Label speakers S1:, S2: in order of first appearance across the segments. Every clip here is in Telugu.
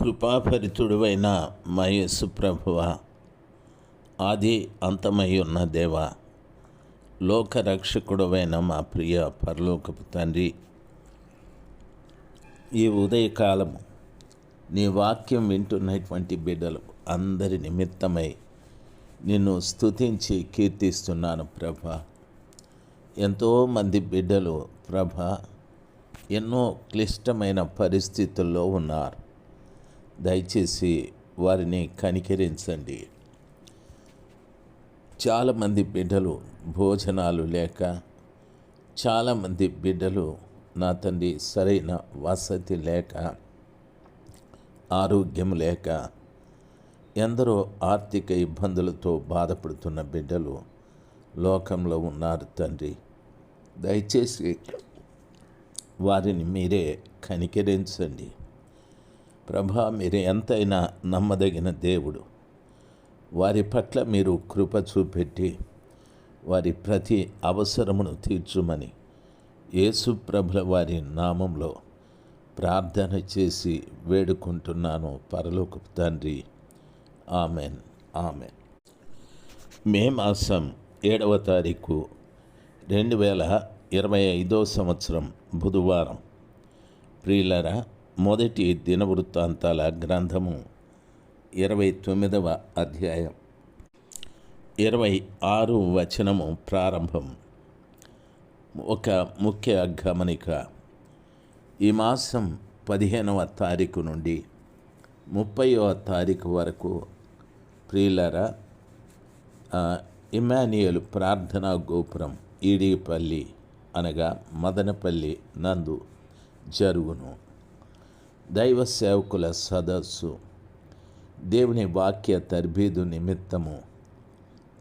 S1: కృపాభరితుడువైన మా యేసు ప్రభువ ఆది అంతమై ఉన్న దేవ లోకరక్షకుడువైన మా ప్రియ పరలోకపు తండ్రి ఈ ఉదయకాలము నీ వాక్యం వింటున్నటువంటి బిడ్డలు అందరి నిమిత్తమై నిన్ను స్తుతించి కీర్తిస్తున్నాను ప్రభ. ఎంతోమంది బిడ్డలు ప్రభ ఎన్నో క్లిష్టమైన పరిస్థితుల్లో ఉన్నారు. దయచేసి వారిని కనికరించండి. చాలామంది బిడ్డలు భోజనాలు లేక చాలామంది బిడ్డలు నా తండ్రి సరైన వసతి లేక ఆరోగ్యం లేక ఎందరో ఆర్థిక ఇబ్బందులతో బాధపడుతున్న బిడ్డలు లోకంలో ఉన్నారు తండ్రి. దయచేసి వారిని మీరే కనికరించండి. ప్రభా మీరు ఎంతైనా నమ్మదగిన దేవుడు. వారి పట్ల మీరు కృప చూపెట్టి వారి ప్రతి అవసరమును తీర్చుమని యేసు ప్రభుల వారి నామంలో ప్రార్థన చేసి వేడుకుంటున్నాను పరలోకపు తండ్రి. ఆమెన్. ఆమెన్. మే మాసం ఏడవ తారీఖు రెండు వేల ఇరవై ఐదో సంవత్సరం బుధవారం. ప్రియులరా మొదటి దినవృత్తాంతాల గ్రంథము ఇరవై తొమ్మిదవ అధ్యాయం. ఇరవై ఆరు వచనము ప్రారంభం. ఒక ముఖ్య గమనిక. ఈ మాసం పదిహేనవ తారీఖు నుండి ముప్పైవ తారీఖు వరకు ప్రియులరా ఇమానియల్ ప్రార్థనా గోపురం ఈడిపల్లి అనగా మదనపల్లి నందు జరుగును. దైవ సేవకుల సదస్సు దేవుని వాక్య తర్బీదు నిమిత్తము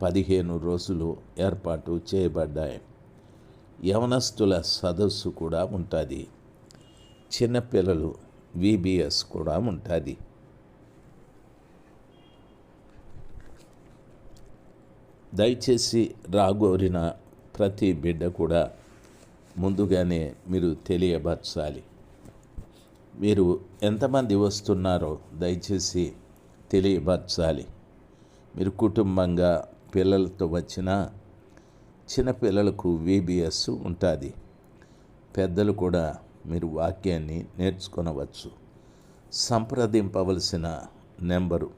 S1: పదిహేను రోజులు ఏర్పాటు చేయబడ్డాయి. యవనస్తుల సదస్సు కూడా ఉంటుంది. చిన్నపిల్లలు విబిఎస్ కూడా ఉంటుంది. దయచేసి రాగోరిన ప్రతి బిడ్డ కూడా ముందుగానే మీరు తెలియపరచాలి. మీరు ఎంతమంది వస్తున్నారో దయచేసి తెలియపరచాలి. మీరు కుటుంబంగా పిల్లలతో వచ్చిన చిన్నపిల్లలకు విబిఎస్ ఉంటుంది. పెద్దలు కూడా మీరు వాక్యాన్ని నేర్చుకొనవచ్చు. సంప్రదింపవలసిన నెంబరు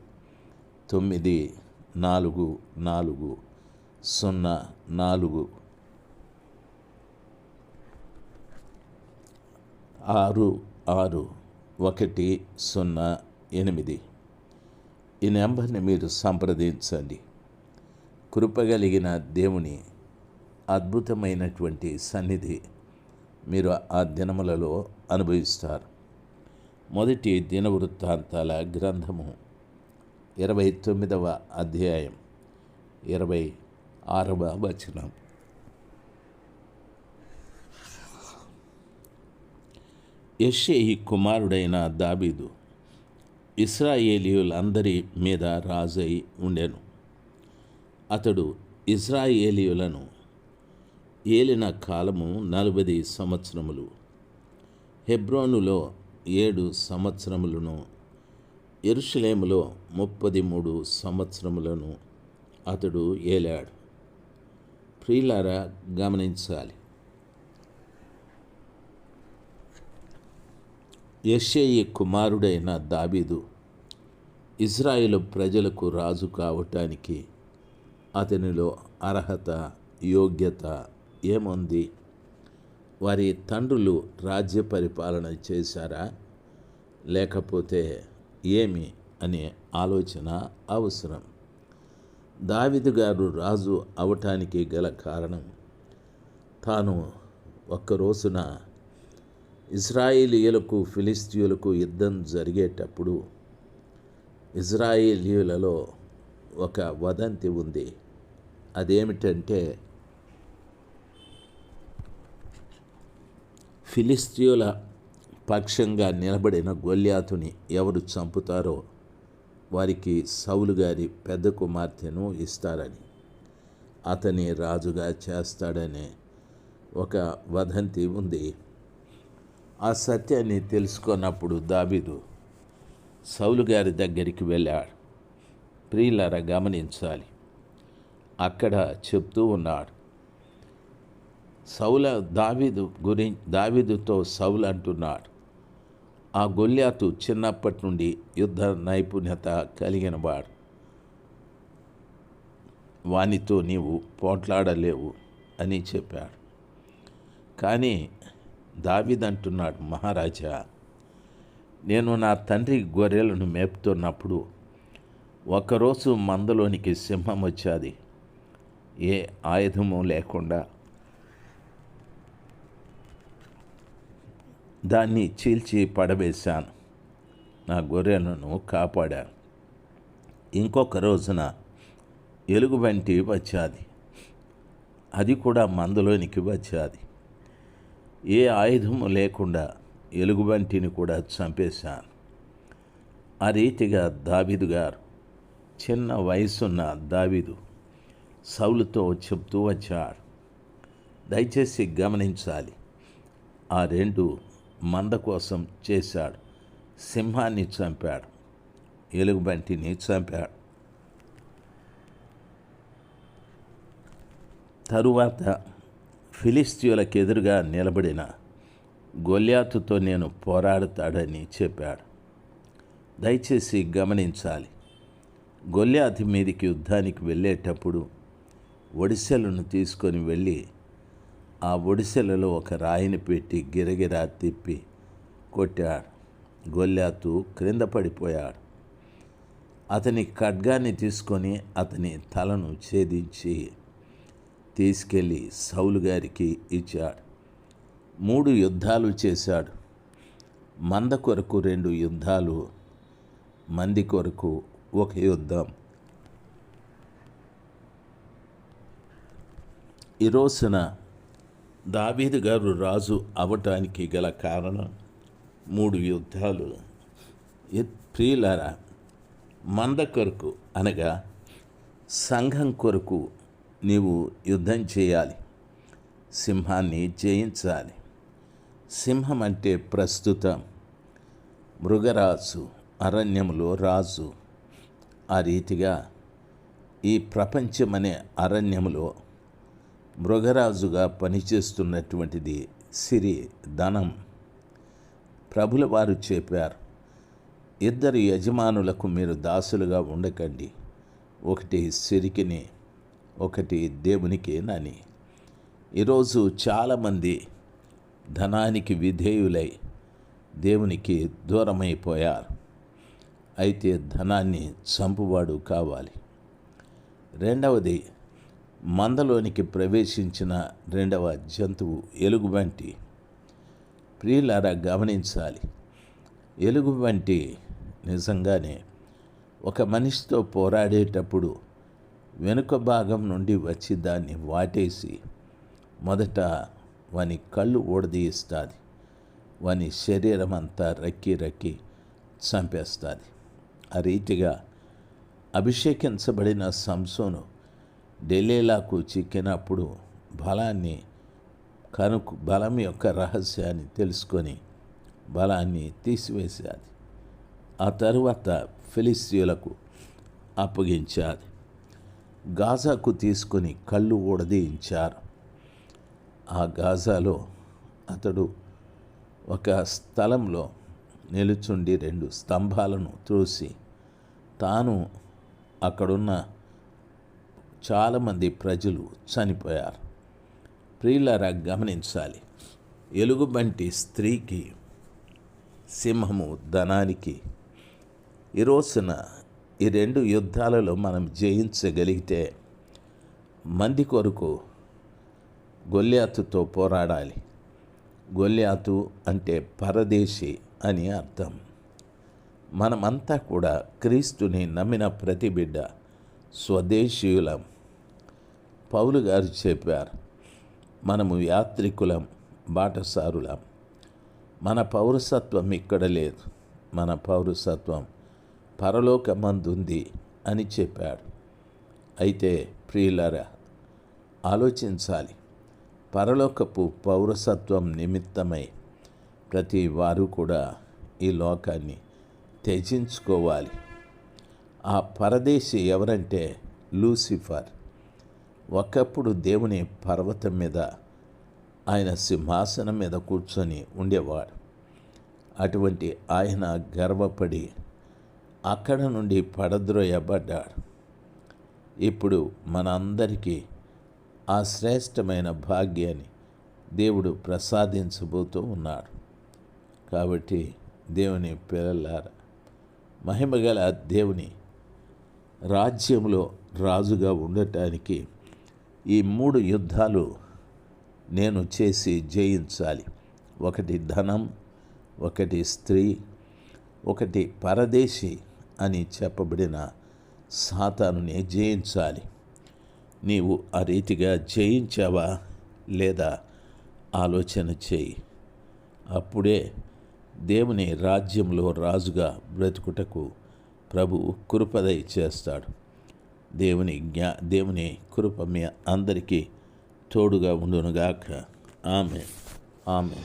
S1: తొమ్మిది నాలుగు నాలుగు సున్నా నాలుగు ఆరు ఆరు ఒకటి సున్నా ఎనిమిది. ఈ నెంబర్ని మీరు సంప్రదించండి. కృపగలిగిన దేవుని అద్భుతమైనటువంటి సన్నిధి మీరు ఆ దినములలో అనుభవిస్తారు. మొదటి దినవృత్తాంతాల గ్రంథము ఇరవై తొమ్మిదవ అధ్యాయం ఇరవై ఆరవ వచనం. యెషయి కుమారుడైన దాబీదు ఇస్రాయేలీయులందరి మీద రాజై ఉండెను. అతడు ఇజ్రాయేలీయులను ఏలిన కాలము నలభై సంవత్సరములు హెబ్రోనులో ఏడు సంవత్సరములను ఎరుషలేములో ముప్పది మూడు సంవత్సరములను అతడు ఏలాడు. ప్రియులారా గమనించాలి యెషయి కుమారుడైన దాబీదు ఇజ్రాయిల్ ప్రజలకు రాజు కావటానికి అతనిలో అర్హత యోగ్యత ఏముంది? వారి తండ్రులు రాజ్య పరిపాలన చేశారా? లేకపోతే ఏమి అనే ఆలోచన అవసరం. దావిదు గారు రాజు అవటానికి గల కారణం తాను ఒక్క రోజున ఇజ్రాయేలీయులకు ఫిలిస్తీయులకు యుద్ధం జరిగేటప్పుడు ఇజ్రాయేలీయులలో ఒక వదంతి ఉంది. అదేమిటంటే ఫిలిస్తీయుల పక్షంగా నిలబడిన గొల్యాతుని ఎవరు చంపుతారో వారికి సౌలు గారి పెద్ద కుమార్తెను ఇస్తారని అతని రాజుగా చేస్తాడనే ఒక వదంతి ఉంది. ఆ సత్యాన్ని తెలుసుకున్నప్పుడు దాబీదు సౌలు గారి దగ్గరికి వెళ్ళాడు. ప్రియులరా గమనించాలి. అక్కడ చెప్తూ ఉన్నాడు. సౌల దావిదు గురి దావిదుతో సౌలు అంటున్నాడు. ఆ గొల్యాతు చిన్నప్పటి నుండి యుద్ధ నైపుణ్యత కలిగిన వాడు. వానితో నీవు పోట్లాడలేవు అని చెప్పాడు. కానీ దావిదంటున్నాడు మహారాజా నేను నా తండ్రి గొర్రెలను మేపుతున్నప్పుడు ఒకరోజు మందలోనికి సింహం వచ్చాది. ఏ ఆయుధము లేకుండా దాన్ని చీల్చి పడవేశాను. నా గొర్రెలను కాపాడాను ఇంకొక రోజున ఎలుగుబంటి వచ్చాది. అది కూడా మందలోనికి వచ్చాది. ఏ ఆయుధము లేకుండా ఎలుగుబంటిని కూడా చంపేశాను. ఆ రీతిగా దావిదు గారు చిన్న వయసున్న దావిదు సౌలుతో చెప్తూ వచ్చాడు. దయచేసి గమనించాలి. ఆ రెండు మంద కోసం చేశాడు. సింహాన్ని చంపాడు. ఎలుగుబంటిని చంపాడు. తరువాత ఫిలిస్తీయులకు ఎదురుగా నిలబడిన గొల్యాతుతో నేను పోరాడుతాడని చెప్పాడు. దయచేసి గమనించాలి. గొల్యాతి మీదికి యుద్ధానికి వెళ్ళేటప్పుడు ఒడిసెలను తీసుకొని వెళ్ళి ఆ ఒడిసెలలో ఒక రాయిని పెట్టి గిరగిరా తిప్పి కొట్టాడు. గొల్లాతు క్రింద పడిపోయాడు. అతని ఖడ్గాన్ని తీసుకొని అతని తలను ఛేదించి తీసుకెళ్ళి సౌలు గారికి ఇచ్చాడు. మూడు యుద్ధాలు చేశాడు. మంద కొరకు రెండు యుద్ధాలు మంది కొరకు ఒక యుద్ధం. ఈ రోజున దావీదు గారు రాజు అవటానికి గల కారణం మూడు యుద్ధాలు. ప్రియులారా మంద కొరకు అనగా సంఘం కొరకు నీవు యుద్ధం చేయాలి. సింహాన్ని జయించాలి. సింహం అంటే ప్రస్తుతం మృగరాజు అరణ్యములో రాజు. ఆ రీతిగా ఈ ప్రపంచం అనే అరణ్యములో మృగరాజుగా పనిచేస్తున్నటువంటిది సిరి ధనం. ప్రభుల వారు చెప్పారు ఇద్దరు యజమానులకు మీరు దాసులుగా ఉండకండి. ఒకటి సిరికిని ఒకటి దేవునికి నని. ఈరోజు చాలామంది ధనానికి విధేయులై దేవునికి దూరమైపోయారు. అయితే ధనాన్ని చంపువాడు కావాలి. రెండవది మందలోనికి ప్రవేశించిన రెండవ జంతువు ఎలుగుబంటి. ప్రియులారా గమనించాలి. ఎలుగుబంటి నిజంగానే ఒక మనిషితో పోరాడేటప్పుడు వెనుక భాగం నుండి వచ్చి దాన్ని వాటేసి మొదట వాని కళ్ళు ఓడదీయిస్తుంది వాని శరీరం అంతా రక్కి రక్కి చంపేస్తుంది. ఆ రీతిగా అభిషేకించబడిన సంసోను డెలేలాకు చిక్కినప్పుడు బలాన్ని కనుకు బలం యొక్క రహస్యాన్ని తెలుసుకొని బలాన్ని తీసివేసేది. ఆ తరువాత ఫిలిస్తీయులకు అప్పగించాది. గాజాకు తీసుకొని కళ్ళు ఊడదీయించారు. ఆ గాజాలో అతడు ఒక స్థలంలో నిలుచుండి రెండు స్తంభాలను త్రోసి తాను అక్కడున్న చాలామంది ప్రజలు చనిపోయారు. ప్రియులరా గమనించాలి. ఎలుగుబంటి స్త్రీకి సింహము ధనానికి ఈ రోజున ఈ రెండు యుద్ధాలలో మనం జయించగలిగితే మంది కొరకు గొల్యాతుతో పోరాడాలి. గొల్యాతు అంటే పరదేశి అని అర్థం. మనమంతా కూడా క్రీస్తుని నమ్మిన ప్రతి బిడ్డ స్వదేశీయులం. పౌలు గారు చెప్పారు మనము యాత్రికులం బాటసారులం. మన పౌరసత్వం ఇక్కడ లేదు. మన పౌరసత్వం పరలోకమందుంది అని చెప్పాడు. అయితే ప్రియులరా ఆలోచించాలి. పరలోకపు పౌరసత్వం నిమిత్తమై ప్రతి వారు కూడా ఈ లోకాన్ని త్యజించుకోవాలి. ఆ పరదేశి ఎవరంటే లూసిఫర్. ఒకప్పుడు దేవుని పర్వతం మీద ఆయన సింహాసనం మీద కూర్చొని ఉండేవాడు. అటువంటి ఆయన గర్వపడి అక్కడ నుండి పడద్రోయబడ్డాడు. ఇప్పుడు మనందరికీ ఆ శ్రేష్టమైన భాగ్యాన్ని దేవుడు ప్రసాదించబోతూ ఉన్నాడు. కాబట్టి దేవుని పిల్లలారా మహిమగల దేవుని రాజ్యంలో రాజుగా ఉండటానికి ఈ మూడు యుద్ధాలు నేను చేసి జయించాలి. ఒకటి ధనం ఒకటి స్త్రీ ఒకటి పరదేశీ అని చెప్పబడిన సాతానుని జయించాలి. నీవు ఆ రీతిగా జయించావా లేదా ఆలోచన చేయి. అప్పుడే దేవుని రాజ్యంలో రాజుగా బ్రతుకుటకు ప్రభు కృపదై చేస్తాడు. దేవుని జ్ఞా దేవుని కృప మీ అందరికీ తోడుగా ఉండునుగాక. ఆమె ఆమె